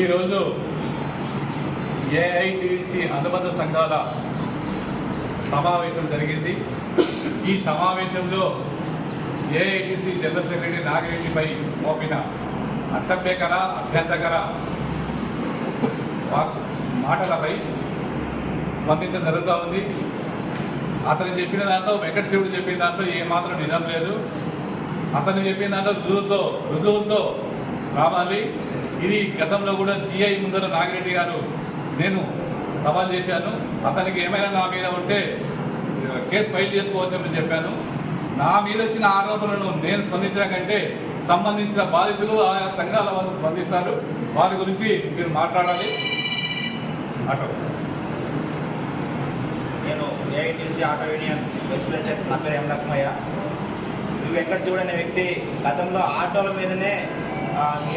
ఈరోజు ఏఐటిసి అనుబంధ సంఘాల సమావేశం జరిగింది. ఈ సమావేశంలో ఏఐటిసి జనరల్ సెక్రటరీ నాగిరెడ్డిపై మోపిన అసభ్యకర అభ్యంతకర వాక్ మాటలపై స్పందించడం జరుగుతూ ఉంది. అతను చెప్పిన దాంట్లో వెంకట శివుడు చెప్పిన దాంట్లో ఏమాత్రం నిజం లేదు. అతను చెప్పిన దాంట్లో రుజువుతో రుజువుతో రావాలి. ఇది గతంలో కూడా సిఐ ముందర నాగిరెడ్డి గారు నేను సవాల్ చేశాను. అతనికి ఏమైనా నా మీద ఉంటే కేసు ఫైల్ చేసుకోవచ్చని చెప్పాను. నా మీద వచ్చిన ఆరోపణలను నేను స్పందించిన కంటే సంబంధించిన బాధితులు ఆయా సంఘాల వాళ్ళు స్పందిస్తారు. వారి గురించి మీరు మాట్లాడాలి. ఆటో. నేను AITC auto union west president నా పేరు ఎం లక్ష్మయ్య ఈ వెంకట శివుడు అనే వ్యక్తి గతంలో ఆటోల మీదనే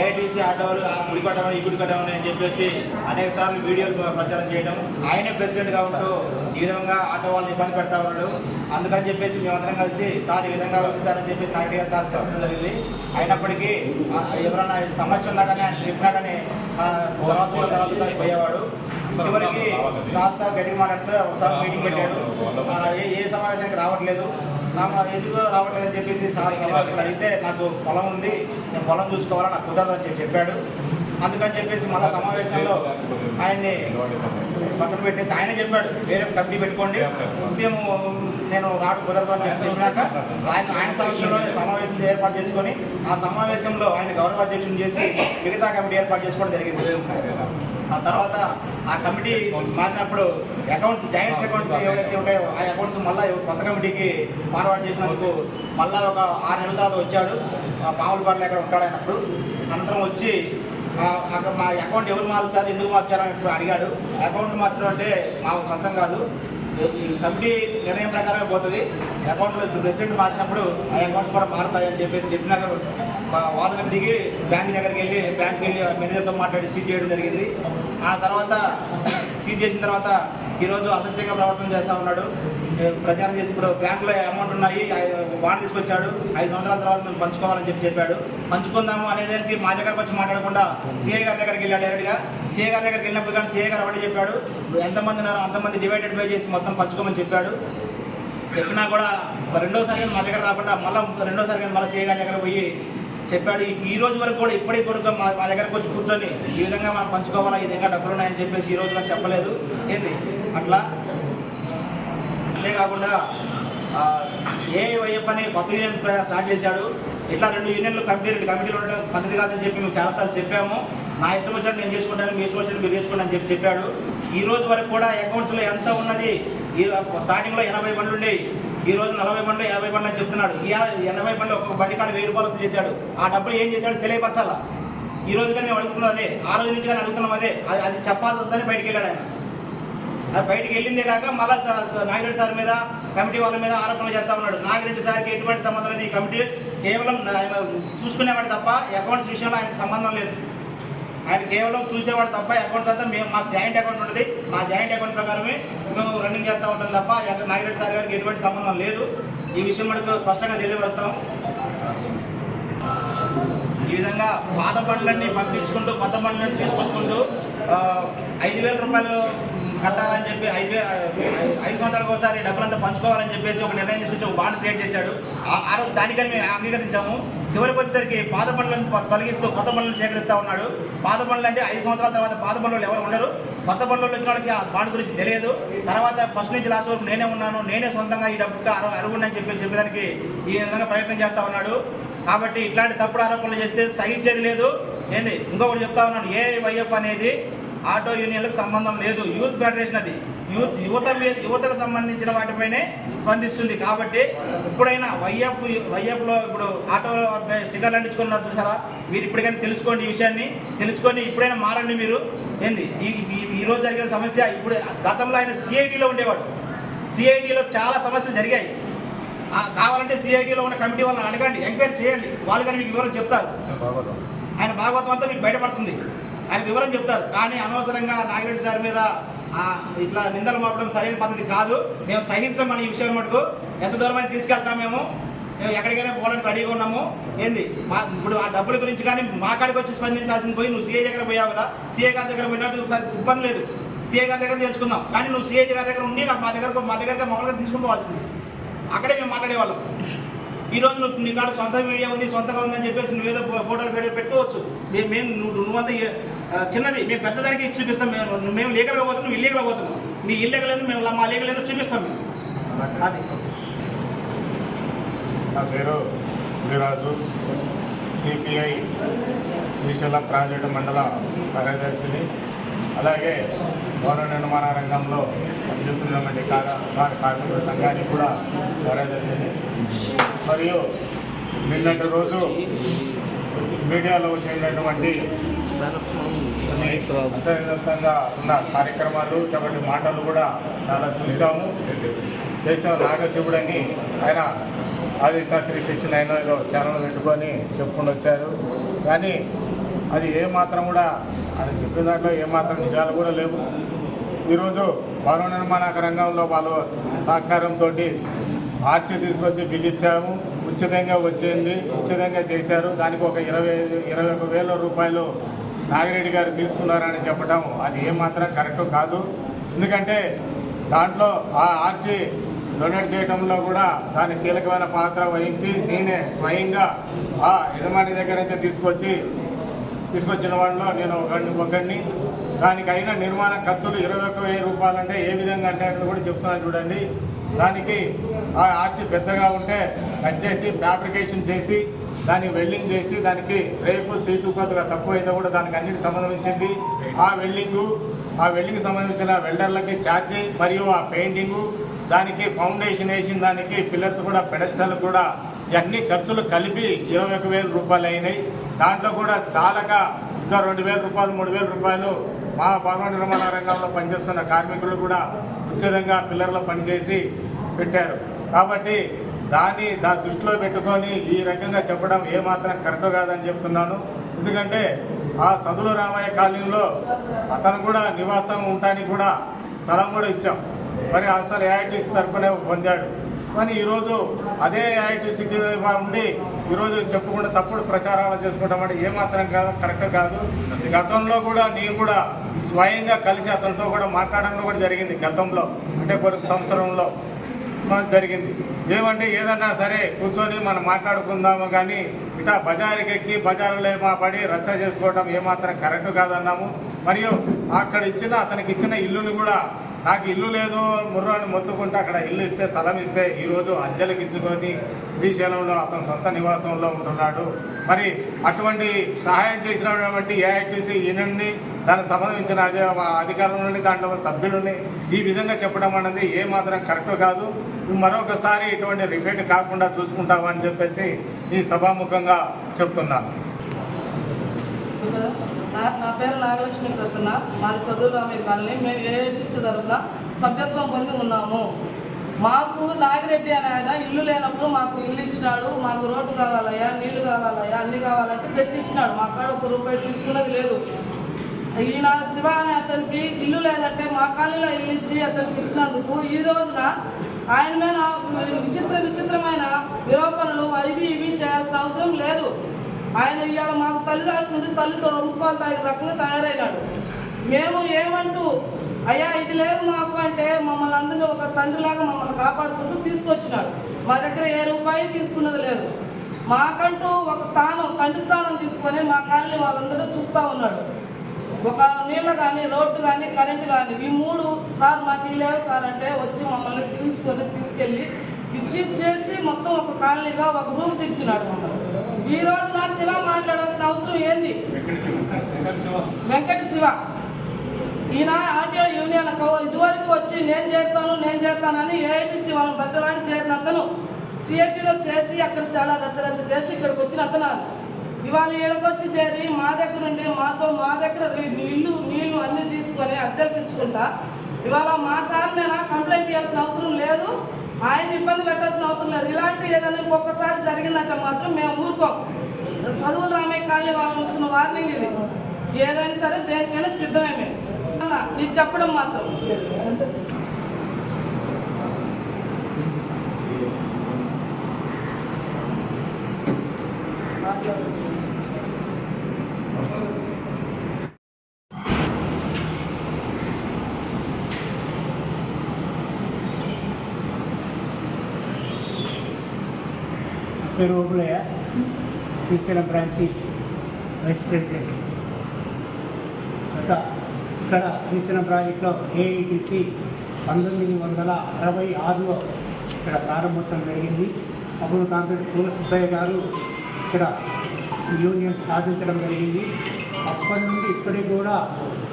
ఏఐటీసీ ఆటోలు ఆ గుడి కట్టడం ఈ గుడి అని చెప్పేసి అనేక సార్లు వీడియోలు ప్రచారం చేయడం. ఆయనే ప్రెసిడెంట్గా ఉంటూ ఈ విధంగా ఆటో వాళ్ళని ఇబ్బంది పెడతా ఉన్నాడు. అందుకని చెప్పేసి మేమందరం కలిసి సార్ ఈ విధంగా సార్ అని చెప్పేసి నాయుడు సార్ చెప్పడం జరిగింది. అయినప్పటికీ ఎవరైనా సమస్య ఉన్నా కానీ ఆయన చెప్పినా కానీ తర్వాత కూడా తర్వాత పోయేవాడు. చివరికి సార్తో గట్టిగా మాట్లాడితే ఒకసారి మీటింగ్ పెట్టాడు. ఏ సమావేశానికి రావట్లేదు. ఎందుకు రావట్లేదని చెప్పేసి సార్ సమావేశం అడిగితే నాకు పొలం ఉంది నేను పొలం చూసుకోవాలని నాకు కుదరదని చెప్పి చెప్పాడు. అందుకని చెప్పేసి మళ్ళీ సమావేశంలో ఆయన్ని పక్కన పెట్టేసి ఆయనే చెప్పాడు వేరే కమిటీ పెట్టుకోండి. మేము నేను రాడు కుదరదు అని చెప్పినాక ఆయన ఆయన సమక్షంలో సమావేశం ఏర్పాటు చేసుకొని ఆ సమావేశంలో ఆయన గౌరవ అధ్యక్షుని చేసి మిగతా కమిటీ ఏర్పాటు చేసుకోవడం జరిగింది. ఆ తర్వాత ఆ కమిటీ మారినప్పుడు అకౌంట్స్ జాయింట్స్ అకౌంట్స్ ఏవైతే ఉంటాయో ఆ అకౌంట్స్ మళ్ళీ కొత్త కమిటీకి ఫార్వర్డ్ చేసినందుకు మళ్ళీ ఒక ఆరు నెలల తర్వాత వచ్చాడు. ఆ పాముల ఎక్కడ ఉంటాడు అన్నప్పుడు అనంతరం వచ్చి మా అకౌంట్ ఎవరు మార్చారు ఎందుకు మార్చారని ఇప్పుడు అడిగాడు. అకౌంట్ మార్చడం అంటే మా సొంతం కాదు. కమిటీ నిర్ణయం ప్రకారమే పోతుంది. అకౌంట్లో ఇప్పుడు ప్రెసిడెంట్ మార్చినప్పుడు ఆ అకౌంట్స్ కూడా మారుతాయని చెప్పేసి చెప్పినాక వాళ్ళకి దిగి బ్యాంక్ దగ్గరికి వెళ్ళి బ్యాంక్కి వెళ్ళి మేనేజర్తో మాట్లాడి సీట్ చేయడం జరిగింది. ఆ తర్వాత సీజ్ చేసిన తర్వాత ఈరోజు అసత్యంగా ప్రవర్తన చేస్తూ ఉన్నాడు. ప్రచారం చేసి ఇప్పుడు బ్యాంకులో అమౌంట్ ఉన్నాయి బాండ్ తీసుకొచ్చాడు. ఐదు సంవత్సరాల తర్వాత మేము పంచుకోవాలని చెప్పి చెప్పాడు. పంచుకుందాము అనేదానికి మా దగ్గరకు వచ్చి మాట్లాడకుండా సీఏ గారి దగ్గరికి వెళ్ళాడు డైరెక్ట్గా. సీఏ గారి దగ్గరికి వెళ్ళినప్పుడు కానీ సీఏ గారు ఒకటి చెప్పాడు. ఎంతమంది ఉన్నారో? అంతమంది డివైడెడ్ బై చేసి మొత్తం పంచుకోమని చెప్పాడు. చెప్పినా కూడా రెండోసారి మా దగ్గర రాకుండా మళ్ళీ రెండోసారి కానీ మళ్ళీ సీఏ గారి దగ్గర పోయి చెప్పాడు ఈ- రోజు వరకు కూడా ఇప్పటికి కూడా మా మా దగ్గరకు వచ్చి కూర్చొని ఈ విధంగా మనం పంచుకోవాలా ఈ విధంగా డబ్బులు ఉన్నాయని చెప్పేసి ఈ రోజు నాకు చెప్పలేదు. ఏంటి అట్లా? అంతేకాకుండా ఏఐఎఫ్ అని కొత్త యూనియన్ స్టార్ట్ చేశాడు. ఇట్లా రెండు యూనియన్లు కమిటీ రెండు కమిటీలు ఉండడం పద్ధతి కాదని చెప్పి మేము చాలాసార్లు చెప్పాము. నా ఇష్టం వచ్చినట్టు నేను చేసుకుంటాను మీ ఇష్టం వచ్చినట్టు మీరు చేసుకోండి అని చెప్పి చెప్పాడు. ఈ రోజు వరకు కూడా అకౌంట్స్లో ఎంత ఉన్నది? ఈ స్టార్టింగ్లో ఎనభై బండ్లు ఉండేవి ఈ రోజు నలభై బండ్లు యాభై బండ్లు అని చెప్తున్నాడు. ఈ ఎనభై బండ్లు ఒక బండి కాడ వెయ్యి రూపాయలు చేశాడు. ఆ డబ్బులు ఏం చేశాడు తెలియపరచాలా? ఈ రోజు కానీ మేము అడుగుతున్నాం అదే. ఆ రోజు నుంచి కానీ అడుగుతున్నాం అదే. అది అది చెప్పాల్సి వస్తుందని బయటికి వెళ్ళాడు ఆయన. అది బయటికి వెళ్ళిందే కాక మళ్ళా నాగిరెడ్డి సార్ మీద కమిటీ వాళ్ళ మీద ఆరోపణలు చేస్తా ఉన్నాడు. నాగిరెడ్డి సార్కి ఎటువంటి సంబంధం లేదు ఈ కమిటీ. కేవలం ఆయన చూసుకునేవాడు తప్ప అకౌంట్స్ విషయంలో ఆయనకు సంబంధం లేదు. ఆయన కేవలం చూసేవాడు తప్ప అకౌంట్స్ అంతా మేము మాకు జాయింట్ అకౌంట్ ఉంటుంది. మా జాయింట్ అకౌంట్ ప్రకారమే మేము రన్నింగ్ చేస్తూ ఉంటాం తప్ప ఎక్కడ నాగిరెడ్డి సార్ గారికి ఎటువంటి సంబంధం లేదు. ఈ విషయం మనకు స్పష్టంగా తెలియపరుస్తాం ఈ విధంగా పాత బండ్లన్నీ పంపించుకుంటూ కొత్త బండ్లన్నీ తీసుకొచ్చుకుంటూ ఐదు వేల రూపాయలు కట్టాలని చెప్పి ఐదు వే ఐదు సంవత్సరాలకు ఒకసారి డబ్బులంతా పంచుకోవాలని చెప్పేసి ఒక నిర్ణయం తీసుకొచ్చి ఒక బాండ్ క్రియేట్ చేశాడు. ఆ- ఆ రోజు దానికని మేము అంగీకరించాము. చివరికి వచ్చేసరికి పాత పనులను తొలగిస్తూ కొత్త పనులను సేకరిస్తూ ఉన్నాడు. పాత పనులు అంటే ఐదు సంవత్సరాల తర్వాత పాత పనులు ఎవరు ఉండరు. కొత్త పనులు వచ్చిన వాళ్ళకి ఆ బాండ్ గురించి తెలియదు. తర్వాత ఫస్ట్ నుంచి లాస్ట్ వరకు నేనే ఉన్నాను. నేనే సొంతంగా ఈ డబ్బుకి అరు అరుగుండని చెప్పి చెప్పేదానికి ఈ విధంగా ప్రయత్నం చేస్తూ ఉన్నాడు. కాబట్టి ఇట్లాంటి తప్పుడు ఆరోపణలు చేస్తే సహించేది లేదు. ఏంది? ఇంకొకటి చెప్తా ఉన్నాను. ఏఐవైఎఫ్ అనేది ఆటో యూనియన్లకు సంబంధం లేదు. యూత్ ఫెడరేషన్ అది. యూత్ యువత మీద యువతకు సంబంధించిన వాటిపైనే స్పందిస్తుంది. కాబట్టి ఇప్పుడైనా వైఎఫ్ వైఎఫ్లో ఇప్పుడు ఆటో స్టిక్కర్లు అంటించుకున్నారు చూసారా? మీరు ఇప్పటికైనా తెలుసుకోండి ఈ విషయాన్ని. తెలుసుకొని ఇప్పుడైనా మారండి మీరు. ఏంది? ఈ రోజు జరిగిన సమస్య ఇప్పుడు గతంలో ఆయన సిఐటిలో ఉండేవాడు. సిఐటిలో చాలా సమస్యలు జరిగాయి. కావాలంటే సిఐటిలో ఉన్న కమిటీ వాళ్ళని అడగండి. ఎంక్వైరీ చేయండి. వాళ్ళు కానీ మీకు వివరం చెప్తారు. ఆయన భాగవతం అంతా మీకు బయటపడుతుంది. ఆయన వివరం చెప్తారు. కానీ అనవసరంగా నాగిరెడ్డి సార్ మీద ఇట్లా నిందలు మోపడం సరైన పద్ధతి కాదు. మేము సహించమని మన ఈ విషయం మటుకు ఎంత దూరమైన తీసుకెళ్తాం మేము. మేము ఎక్కడికైనా పోవడానికి రెడీగా ఉన్నాము. ఏంది? మా ఇప్పుడు ఆ డబ్బుల గురించి కానీ మా కాడికి వచ్చి స్పందించాల్సింది పోయి నువ్వు సీఏ దగ్గర పోయావు కదా. సీఏ గారి దగ్గర పోయినట్టు ఇబ్బంది లేదు. సీఏ గారి దగ్గర తెలుసుకుందాం. కానీ నువ్వు సీఏ గారి దగ్గర ఉండి నాకు మా దగ్గర మా దగ్గర మమ్మల్ని తీసుకుని పోవాల్సింది. అక్కడే మేము మాట్లాడేవాళ్ళం. ఈ రోజు నువ్వు నీ కాడ సొంత మీడియా ఉంది సొంతంగా ఉందని చెప్పేసి నువ్వు ఏదో ఫోటోలు పెట్టి పెట్టుకోవచ్చు. మేము మేము నువ్వు నువ్వంతా చిన్నది. మేము పెద్దదానికి ఇచ్చి చూపిస్తాం. మేము మేము లీగల్గా పోతున్నాం నువ్వు ఇల్లీగల్గా పోతున్నాం నీ ఇల్లీగల్ మేము మా లీగల్ చూపిస్తాం మేము. అది. నా పేరు మునిరాజు. సిపిఐ శ్రీశైలం ప్రాజెక్టు మండల కార్యదర్శిని. అలాగే భవన నిర్మాణ రంగంలో పనిచేస్తున్నటువంటి కార- కార్మికుల సంఘానికి కూడా కార్యదర్శిని. మరియు నిన్నటి రోజు మీడియాలో వచ్చినటువంటి కొన్ని ఉన్న కార్యక్రమాలు కాబట్టి మాటలు కూడా చాలా చూసాము చేసాం నాగశివుడని ఆయన ఆదిత్య త్రీ సిక్స్ ఏదో ఛానల్ పెట్టుకొని చెప్పుకొని వచ్చారు. కానీ అది ఏమాత్రం కూడా ఆయన చెప్పిన దాంట్లో ఏమాత్రం నిజాలు కూడా లేవు. ఈరోజు భవన నిర్మాణ రంగంలో వాళ్ళు సహకారంతో ఆర్చి తీసుకొచ్చి బిగించాము ఉచితంగా వచ్చింది. ఉచితంగా చేశారు. దానికి ఒక ఇరవై ఇరవై ఒక వేల రూపాయలు నాగిరెడ్డి గారు తీసుకున్నారని చెప్పడం అది ఏమాత్రం కరెక్ట్ కాదు. ఎందుకంటే దాంట్లో ఆ ఆర్చి డొనేట్ చేయడంలో కూడా దాని కీలకమైన పాత్ర వహించి నేనే స్వయంగా ఆ యజమాని దగ్గర నుంచి తీసుకొచ్చి తీసుకొచ్చిన వాళ్ళలో నేను ఒకరిని ఒకరిని దానికి అయిన నిర్మాణ ఖర్చులు ఇరవై ఒక్క వెయ్యి రూపాయలు అంటే ఏ విధంగా అంటే అని కూడా చెప్తున్నాను చూడండి. దానికి ఆ ఆర్చి పెద్దగా ఉంటే కట్ చేసి ఫ్యాబ్రికేషన్ చేసి దానికి వెల్డింగ్ చేసి దానికి రేపు సీటు కొద్దిగా తక్కువ అయితే కూడా దానికి అన్నిటికి సంబంధించింది. ఆ వెల్డింగు ఆ వెల్డింగ్కి సంబంధించిన వెల్డర్లకి ఛార్జీ మరియు ఆ పెయింటింగు దానికి ఫౌండేషన్ వేసిన దానికి పిల్లర్స్ కూడా పెడస్టల్ కూడా ఇవన్నీ ఖర్చులు కలిపి ఇరవై ఒక వేల రూపాయలు అయినాయి. దాంట్లో కూడా చాలక ఇంకా రెండు వేల రూపాయలు మూడు వేల రూపాయలు మా భవన నిర్మాణ రంగంలో పనిచేస్తున్న కార్మికులు కూడా ఉచితంగా పిల్లర్లో పనిచేసి పెట్టారు. కాబట్టి దాన్ని దా దృష్టిలో పెట్టుకొని ఈ రకంగా చెప్పడం ఏమాత్రం కరెక్ట్ కాదని చెప్తున్నాను. ఎందుకంటే ఆ సదులు రామయ్య కాలనీలో అతను కూడా నివాసం ఉండటానికి కూడా స్థలం కూడా ఇచ్చాం. మరి అసలు ఏఐటీసీ తరఫునే పొందాడు. కానీ ఈరోజు అదే ఏఐటీసీకి ఉండి ఈరోజు చెప్పకుండా తప్పుడు ప్రచారాలు చేసుకోవడం అంటే ఏమాత్రం కాదు కరెక్ట్ కాదు. గతంలో కూడా నేను కూడా స్వయంగా కలిసి అతనితో కూడా మాట్లాడడం కూడా జరిగింది గతంలో అంటే కొన్ని సంవత్సరంలో జరిగింది. ఏమంటే ఏదన్నా సరే కూర్చొని మనం మాట్లాడుకుందాము కానీ ఇట్లా బజారుకి ఎక్కి బజారులో మా పడి రచ్చ చేసుకోవడం ఏమాత్రం కరెక్ట్ కాదన్నాము. మరియు అక్కడ ఇచ్చిన అతనికి ఇచ్చిన ఇల్లుని కూడా నాకు ఇల్లు లేదు ముర్రాన్ని మొత్తుకుంటే అక్కడ ఇల్లు ఇస్తే స్థలం ఇస్తే ఈరోజు అంజలికి ఇచ్చుకొని శ్రీశైలంలో అతని సొంత నివాసంలో ఉంటున్నాడు. మరి అటువంటి సహాయం చేసినటువంటి ఏఐటీసీ ఈయనని దానికి సంబంధించిన అధికారులని దాంట్లో సభ్యులని ఈ విధంగా చెప్పడం అనేది ఏమాత్రం కరెక్ట్ కాదు. మరొకసారి ఇటువంటి రిపీట్ కాకుండా చూసుకుంటామని చెప్పేసి ఈ సభాముఖంగా చెప్తున్నాను నా నా పేరు నాగలక్ష్మి ప్రసన్న. మాది చదువు రామయ్య కాలనీ. మేము ఏడీసీ తరఫున సభ్యత్వం పొంది ఉన్నాము. మాకు నాగిరెడ్డి అనే ఆయన ఇల్లు లేనప్పుడు మాకు ఇల్లు ఇచ్చినాడు. మాకు రోడ్డు కావాలయ్యా నీళ్ళు కావాలయ్యా అన్ని కావాలంటే తెచ్చి ఇచ్చినాడు. మా కాడ ఒక రూపాయి తీసుకున్నది లేదు. ఈయన శివ అనే అతనికి ఇల్లు లేదంటే మా కాలనీలో ఇల్లు ఇచ్చి అతనికి ఇచ్చినందుకు ఈ రోజున ఆయన మీద విచిత్ర విచిత్రమైన విరోపణలు అవి ఇవి చేయాల్సిన అవసరం లేదు. ఆయన ఇవాళ మాకు తల్లి నుండి తల్లితో రూపాయలు తాగిన రకంగా తయారైనాడు. మేము ఏమంటూ అయ్యా ఇది లేదు మాకు అంటే మమ్మల్ని అందరినీ ఒక తండ్రిలాగా మమ్మల్ని కాపాడుకుంటూ తీసుకొచ్చినాడు. మా దగ్గర ఏ రూపాయి తీసుకున్నది లేదు. మాకంటూ ఒక స్థానం తండ్రి స్థానం తీసుకొని మా కాలనీ వాళ్ళందరూ చూస్తూ ఉన్నాడు. ఒక నీళ్ళ కానీ రోడ్డు కానీ కరెంటు కానీ ఈ మూడు సార్ మాకు ఈ లేవు సార్ అంటే వచ్చి మమ్మల్ని తీసుకొని తీసుకెళ్ళి ఇచ్చి చేసి మొత్తం ఒక కాలనీగా ఒక రూమ్ తెచ్చినాడు మమ్మల్ని. ఈ రోజు నా శివ మాట్లాడాల్సిన అవసరం ఏంది? వెంకట శివ. ఈయన ఆర్టీఓ యూనియన్ ఇదివరకు వచ్చి నేను చేస్తాను నేను చేస్తానని ఏఐటి శివను బద్దలాడి చేరిన అతను సిఐటిలో చేసి అక్కడ చాలా రచ్చరచ్చ చేసి ఇక్కడికి వచ్చిన అతను ఇవాళ ఏడకొచ్చి చేరి మా దగ్గర ఉండి మాతో మా దగ్గర ఇల్లు నీళ్ళు అన్ని తీసుకొని అద్దెకించుకుంటా ఇవాళ మా సార్ మీద కంప్లైంట్ చేయాల్సిన అవసరం లేదు. ఆయన ఇబ్బంది పెట్టాల్సిన అవసరం లేదు. ఇలాంటి ఏదైనా ఇంకొకసారి జరిగిందంటే మాత్రం మేము ఊరుకోం. చదువులు రామయ్య కాలనీ వాళ్ళని వస్తున్న వార్నింగ్ ఇది. ఏదైనా సరే దేనికైనా సిద్ధమే మేము. నీకు చెప్పడం మాత్రం. పేరు Obulayya Srisailam branch vice president గత ఇక్కడ శ్రీశైలం ప్రాజెక్టులో ఏఐటిసి పంతొమ్మిది వందల అరవై ఆరులో ఇక్కడ ప్రారంభోత్సవం జరిగింది. అప్పుడు కాంగ్రెస్ పూల సుబ్బయ్య గారు ఇక్కడ యూనియన్ సాధించడం జరిగింది. అప్పటి నుండి ఇప్పటికి కూడా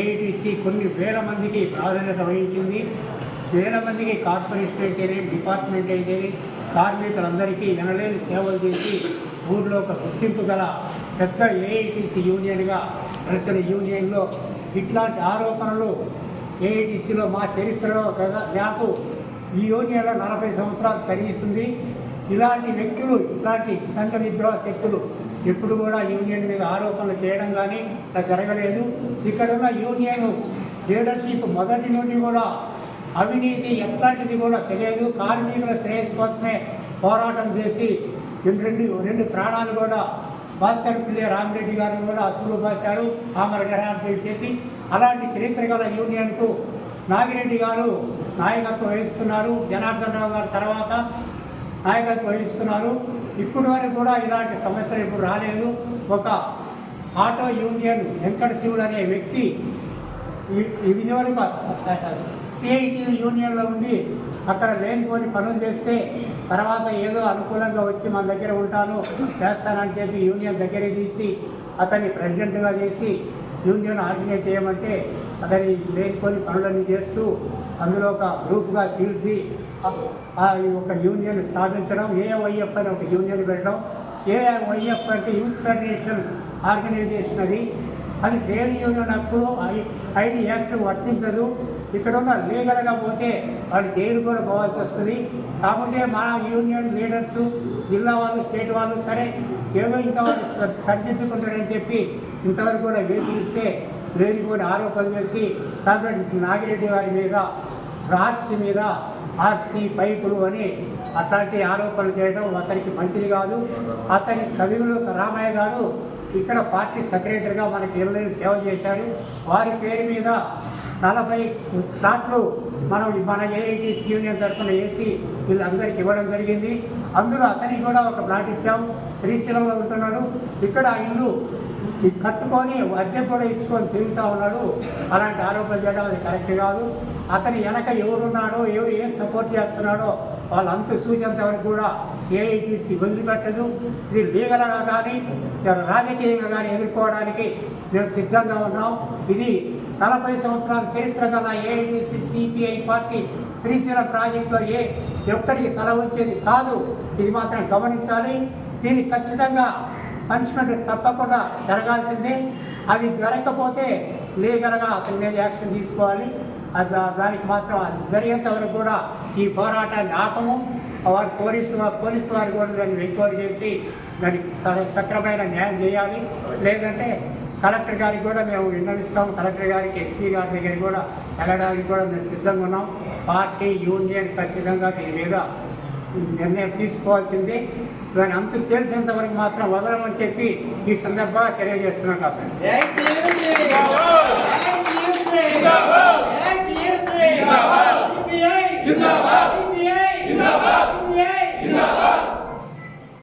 ఏఐటిసి కొన్ని వేల మందికి ప్రాధాన్యత వహించింది. వేల మందికి కార్పొరేషన్ అయితేనే డిపార్ట్మెంట్ అయితేనే కార్మికులందరికీ ఎనలేని సేవలు చేసి ఊర్లో ఒక గుర్తింపు గల పెద్ద ఏఐటిసి యూనియన్గా నడిచిన యూనియన్లో ఇట్లాంటి ఆరోపణలు ఏఐటిసిలో మా చరిత్రలో కదా నాకు ఈ యూనియన్లో నలభై సంవత్సరాలు సర్వీస్ ఉంది ఇలాంటి వ్యక్తులు ఇట్లాంటి సంఘ విద్రోహ శక్తులు ఎప్పుడు కూడా యూనియన్ మీద ఆరోపణలు చేయడం కానీ అలా జరగలేదు. ఇక్కడ ఉన్న యూనియన్ లీడర్షిప్ మొదటి నుండి కూడా అవినీతి ఎట్లాంటిది కూడా తెలియదు. కార్మికుల శ్రేయస్ కోసమే పోరాటం చేసి రెండు రెండు రెండు ప్రాణాలు కూడా భాస్కర్ పిల్లి రామిరెడ్డి గారిని కూడా అసలు భాషారు ఆమర గ్రహణం చేసి అలాంటి చరిత్ర గల యూనియన్కు నాగిరెడ్డి గారు నాయకత్వం వహిస్తున్నారు. జనార్దన్ రావు గారి తర్వాత నాయకత్వం వహిస్తున్నారు. ఇప్పటి వరకు కూడా ఇలాంటి సమస్యలు ఇప్పుడు రాలేదు. ఒక ఆటో యూనియన్ వెంకట శివుడు అనే వ్యక్తి ఈ- ఇది వరకు సిఐటి యూనియన్లో ఉండి అక్కడ లేనిపోని పనులు చేస్తే తర్వాత ఏదో అనుకూలంగా వచ్చి మన దగ్గర ఉంటాను చేస్తానని చెప్పి యూనియన్ దగ్గర తీసి అతన్ని ప్రెసిడెంట్గా చేసి యూనియన్ ఆర్గనైజ్ చేయమంటే అతని లేనిపోని పనులన్నీ చేస్తూ అందులో ఒక గ్రూప్గా చీల్చి ఆ- ఈ ఒక యూనియన్ స్థాపించడం ఏవైఎఫ్ అని ఒక యూనియన్ పెట్టడం. ఏవైఎఫ్ అంటే యూత్ ఫెడరేషన్ ఆర్గనైజేషన్ అది. అది ట్రేడ్ యూనియన్ అప్పుడు ఐ- ఐడి యాక్ట్ వర్తించదు. ఇక్కడ ఉన్న లీగల్గా పోతే వాళ్ళు జైలు కూడా పోవాల్సి వస్తుంది. కాబట్టి మా యూనియన్ లీడర్స్ జిల్లా వాళ్ళు స్టేట్ వాళ్ళు సరే ఏదో ఇంకా వాళ్ళు సరిదిద్దుకుంటారని చెప్పి ఇంతవరకు కూడా వేధిస్తే లేనిపోని ఆరోపణలు చేసి కాబట్టి నాగిరెడ్డి గారి మీద రాక్షి మీద ఆర్చి పైపులు అని అట్లాంటి ఆరోపణలు చేయడం అతనికి మంచిది కాదు. అతని చదువులు రామయ్య గారు ఇక్కడ పార్టీ సెక్రటరీగా మనకి ఇరవై సేవ చేశారు. వారి పేరు మీద నలభై ప్లాట్లు మనం మన ఏఐటీసీ యూనియన్ తరఫున వేసి వీళ్ళందరికీ ఇవ్వడం జరిగింది. అందులో అతనికి కూడా ఒక ప్లాట్ ఇచ్చాం. శ్రీశైలంలో ఉంటున్నాడు. ఇక్కడ ఇల్లు కట్టుకొని అద్దె కూడా ఇచ్చుకొని తిరుగుతూ ఉన్నాడు. అలాంటి ఆరోపణలు చేయడం అది కరెక్ట్ కాదు. అతని వెనక ఎవరున్నాడో ఎవరు ఏం సపోర్ట్ చేస్తున్నాడో వాళ్ళంతా చూసేంత వరకు కూడా ఏఐటీసీ వదిలిపెట్టదు. ఇది లీగల్గా కానీ రాజకీయంగా కానీ ఎదుర్కోవడానికి మేము సిద్ధంగా ఉన్నాం. ఇది నలభై సంవత్సరాల చరిత్ర గల ఏఐటీసీ సిపిఐ పార్టీ శ్రీశైలం ప్రాజెక్టులో ఏ ఎక్కడికి తల వచ్చేది కాదు. ఇది మాత్రం గమనించాలి. దీన్ని ఖచ్చితంగా పనిష్మెంట్ తప్పకుండా జరగాల్సిందే. అది జరగకపోతే లీగల్గా అతని మీద యాక్షన్ తీసుకోవాలి. అది దా- దానికి మాత్రం జరిగేంత వరకు కూడా ఈ పోరాటాన్ని ఆపము. వారు పోలీసు పోలీసు వారు కూడా దాన్ని రికవర్ చేసి దానికి సక్రమైన న్యాయం చేయాలి. లేదంటే కలెక్టర్ గారికి కూడా మేము విన్నవిస్తాం కలెక్టర్ గారికి ఎస్పీ గారి దగ్గర కూడా వెళ్ళడానికి కూడా మేము సిద్ధంగా ఉన్నాం. పార్టీ యూనియన్ ఖచ్చితంగా దీని మీద నిర్ణయం తీసుకోవాల్సింది. దాని అంత తెలిసినంత వరకు మాత్రం వదలమని చెప్పి ఈ సందర్భంగా తెలియజేస్తున్నాం కాబట్టి